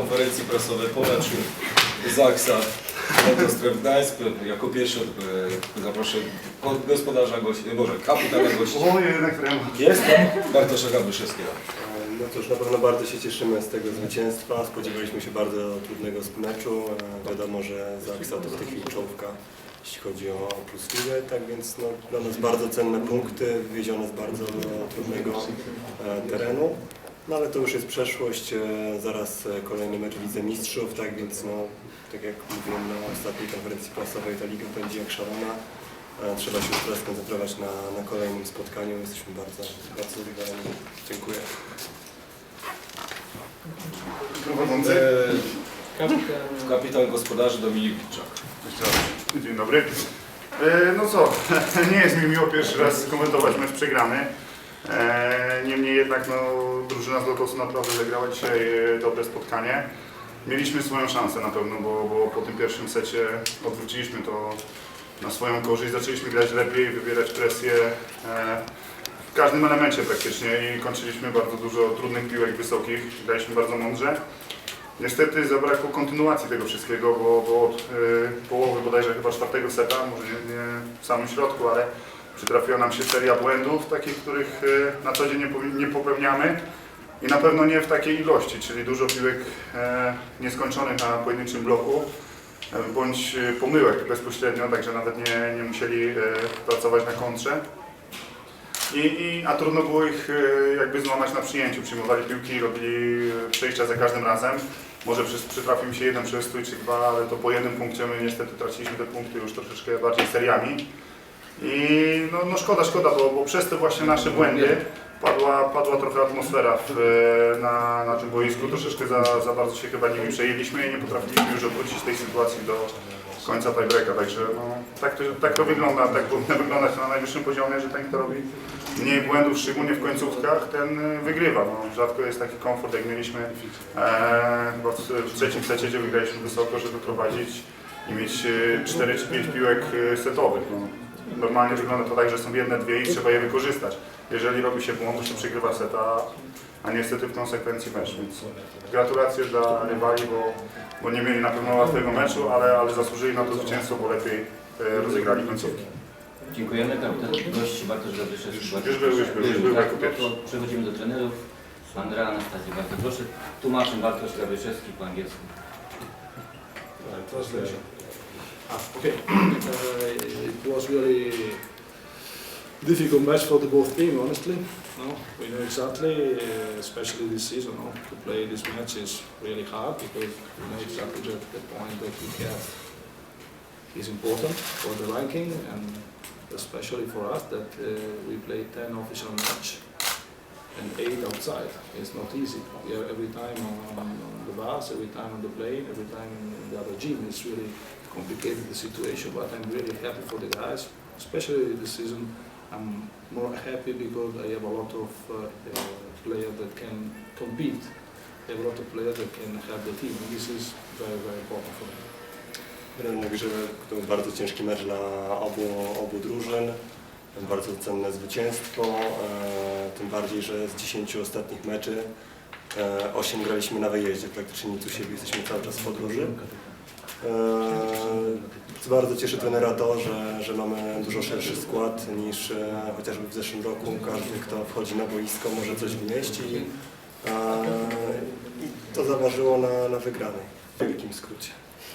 konferencji prasowej po meczu Zaksa Motostref Gdańsk. Jako pierwszy e, zaproszę gospodarza gości, może kapitana gości. O, jednak. Jest tam Bartosza Gabyszewskiego. No cóż, na pewno bardzo się cieszymy z tego zwycięstwa. Spodziewaliśmy się bardzo trudnego meczu. E, Wiadomo, że Zaksa to w tej chwili czołówka, jeśli chodzi o plus ligę, tak więc no, dla nas bardzo cenne punkty, wywiezione z bardzo trudnego e, terenu. No ale to już jest przeszłość, e, zaraz e, kolejny mecz Lidze Mistrzów, tak więc no, tak jak mówiłem na ostatniej konferencji prasowej, ta liga będzie jak szalona. Trzeba się już teraz skoncentrować na, na kolejnym spotkaniu. Jesteśmy bardzo, bardzo. Dziękuję. Prowadzący. E, Kapitan gospodarzy Dominik raz. Dzień dobry. No co, nie jest mi miło pierwszy raz komentować mecz przegrany. E, niemniej jednak no, drużyna z Lotosu naprawdę zagrała dzisiaj e, dobre spotkanie. Mieliśmy swoją szansę na pewno, bo, bo po tym pierwszym secie odwróciliśmy to na swoją korzyść. Zaczęliśmy grać lepiej, wybierać presję e, w każdym elemencie praktycznie i kończyliśmy bardzo dużo trudnych piłek wysokich. Graliśmy bardzo mądrze. Niestety zabrakło kontynuacji tego wszystkiego, bo, bo od połowy bodajże chyba czwartego seta, może nie, nie w samym środku, ale przytrafiła nam się seria błędów, takich, których y, na co dzień nie, popełniamy i na pewno nie w takiej ilości, czyli dużo piłek e, nieskończonych na pojedynczym bloku e, bądź pomyłek bezpośrednio, także nawet nie, nie musieli e, pracować na kontrze. I, i, a trudno było ich e, jakby złamać na przyjęciu. Przyjmowali piłki, robili e, przejścia za każdym razem. Może przy, przytrafił mi się jeden przestój czy dwa, ale to po jednym punkcie my niestety traciliśmy te punkty już troszeczkę bardziej seriami. I no, no szkoda, szkoda, bo, bo przez te właśnie nasze błędy padła, padła trochę atmosfera w, e, na, na tym boisku. Troszeczkę za, za bardzo się chyba nimi przejęliśmy i nie potrafiliśmy już odwrócić tej sytuacji do końca tiebreaka. Także no, tak, to, tak to wygląda, tak powinno wyglądać na najwyższym poziomie, że ten kto robi mniej błędów, szczególnie w końcówkach, ten wygrywa. No, rzadko jest taki komfort, jak mieliśmy e, chyba w, w trzecim secie, gdzie wygraliśmy wysoko, żeby prowadzić i mieć e, 4 czy 5 piłek e, setowych. No. Normalnie wygląda to tak, że są jedne, dwie i trzeba je wykorzystać. Jeżeli robi się błąd, to się przegrywa seta, a niestety w konsekwencji mecz. Więc gratulacje dla rywali, bo, bo nie mieli na pewno łatwego meczu, ale, ale zasłużyli na to zwycięstwo, bo lepiej e, rozegrali końcówki. Dziękujemy. Kapitan gości Bartosz Gabryszewski. Już był, już był, już był Tak, jako pierwszy. to przechodzimy do trenerów. Andrea Anastazji, bardzo proszę. Tłumaczem Bartosz Gabryszewski po angielsku. Ah, okay. Uh, it was really difficult match for the both team, honestly. No, we know exactly, uh, especially this season, no, to play this match is really hard because we know exactly that the point that we have is important for the ranking and especially for us that uh, we play 10 official match and 8 outside. It's not easy. We are every time on, on the bus, every time on the plane, every time in the other gym. It's really complicated the situation, but I'm really happy for the guys, especially this season. I'm more happy because I have a lot of uh, uh, players that can compete. I have a lot of players that can help the team, and this is very, very important for me. To był bardzo ciężki mecz dla obu, obu drużyn. Bardzo cenne zwycięstwo, e, tym bardziej, że z 10 ostatnich meczy 8 graliśmy na wyjeździe, praktycznie nic u siebie, jesteśmy cały czas w podróży. E, bardzo cieszy trenera to, że, że mamy dużo szerszy skład niż e, chociażby w zeszłym roku. Każdy, kto wchodzi na boisko może coś wnieść i, e, i to zaważyło na, na wygranej w wielkim skrócie.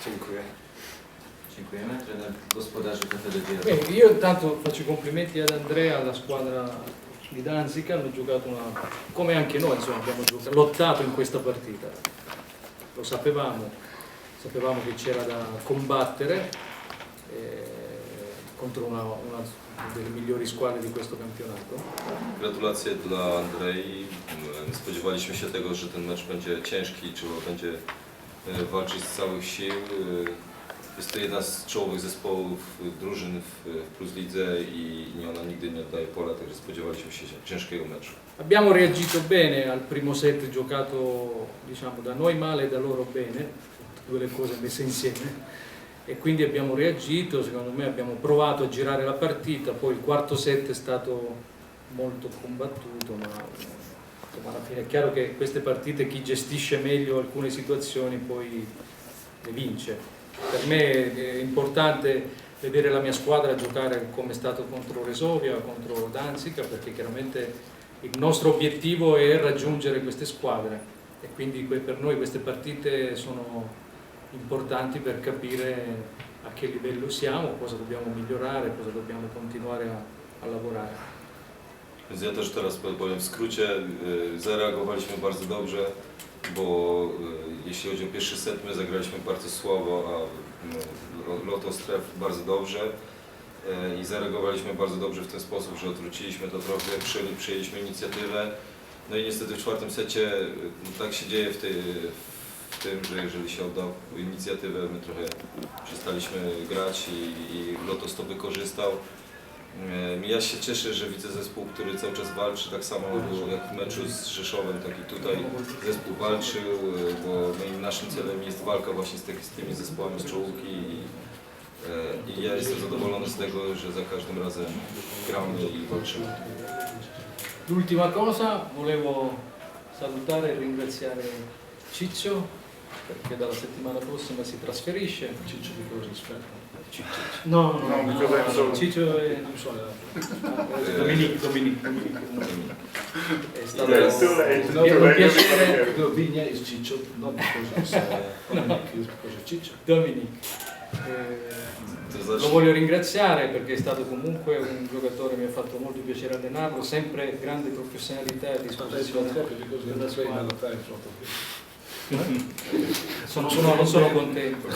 Dziękuję. Dziękujemy. Trener gospodarzy KTD io intanto faccio i complimenti ad Andrea, alla squadra di Danzica, hanno giocato una, come anche noi insomma, abbiamo giocato, lottato in questa partita. Lo sapevamo, sapevamo che c'era da combattere eh, contro una, una delle migliori squadre di questo campionato. Gratulacje dla Andrei. Spodziewaliśmy się tego, że ten mecz będzie ciężki, trzeba będzie e, walczyć z całych sił. E, Jest to jedna z czołowych zespołów e, drużyn w, w Plus Lidze i nie ona nigdy nie oddaje pola, także spodziewaliśmy się ciężkiego meczu. Abbiamo reagito bene al primo set giocato diciamo, da noi male e da loro bene, due le cose messe insieme. E quindi abbiamo reagito, secondo me abbiamo provato a girare la partita, poi il quarto set è stato molto combattuto, ma insomma, alla fine è chiaro che queste partite chi gestisce meglio alcune situazioni poi le vince. Per me è importante vedere la mia squadra giocare come è stato contro Resovia, contro Danzica, perché chiaramente il nostro obiettivo è raggiungere queste squadre e quindi per noi queste partite sono importanti per capire a che livello siamo, cosa dobbiamo migliorare, cosa dobbiamo continuare a, a lavorare. Więc ja też teraz powiem w skrócie, y, zareagowaliśmy bardzo dobrze, bo y, jeśli chodzi o pierwszy set, my zagraliśmy bardzo słabo, a no, Loto Stref bardzo dobrze y, i zareagowaliśmy bardzo dobrze w ten sposób, że odwróciliśmy to trochę, przyjęli, przyjęliśmy inicjatywę. No i niestety w czwartym secie tak się dzieje w, tej, tym, że jeżeli się odda inicjatywę, my trochę przestaliśmy grać i, i Lotos to wykorzystał. E, Ja się cieszę, że widzę zespół, który cały czas walczy, tak samo jak w meczu z Rzeszowem, tak i tutaj zespół walczył, e, bo naszym celem jest walka właśnie z tymi zespołami z czołówki i, e, i ja jestem zadowolony z tego, że za każdym razem gramy i walczymy. L'ultima cosa, volevo salutare e ringraziare Ciccio perché dalla settimana prossima si trasferisce. Ciccio di cosa aspetta? Ciccio. No, no, No, no, I'm so- Ciccio è I'm sorry. eh, Dominique, Dominique, Dominique. È stato è Too un piacere No, Vigna is Ciccio, it's because of Ciccio. Dominique. Eh, Lo voglio ringraziare perché è stato comunque un giocatore, mi ha fatto molto piacere allenarlo, sempre grande professionalità e disposizione. della squadra. Sono, sono, non sono contento.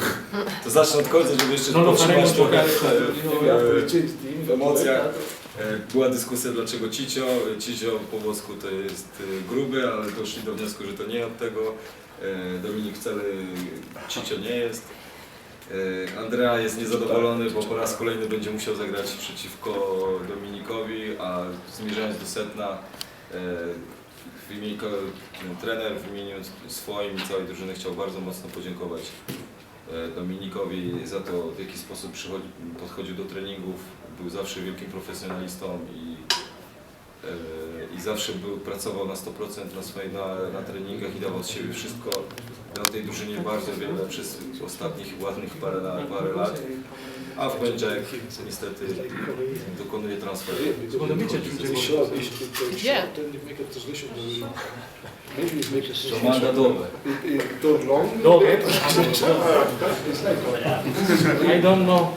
to zacznę od końca, żeby jeszcze lo faremo podtrzymać trochę e, w emocjach. E, Była dyskusja dlaczego Cicio. Cicio po włosku to jest e, gruby, ale doszli do wniosku, że to nie od tego. Dominik wcale Cicio nie jest. Andrea jest niezadowolony, bo po raz kolejny będzie musiał zagrać przeciwko Dominikowi, a zmierzając do setna w imieniu trener w imieniu swoim i całej drużyny chciał bardzo mocno podziękować e, Dominikowi za to, w jaki sposób przychodzi, podchodził do treningów. Był zawsze wielkim profesjonalistą i, e, i zawsze był, pracował na 100% na, swoich, na, na treningach i dawał z siebie wszystko. Dał tej drużynie bardzo wiele przez ostatnich ładnych parę, parę lat. A w poniedziałek niestety dokonuje transferu. Yeah. To mandatowe. It- it too long. Dove? It's like I don't know.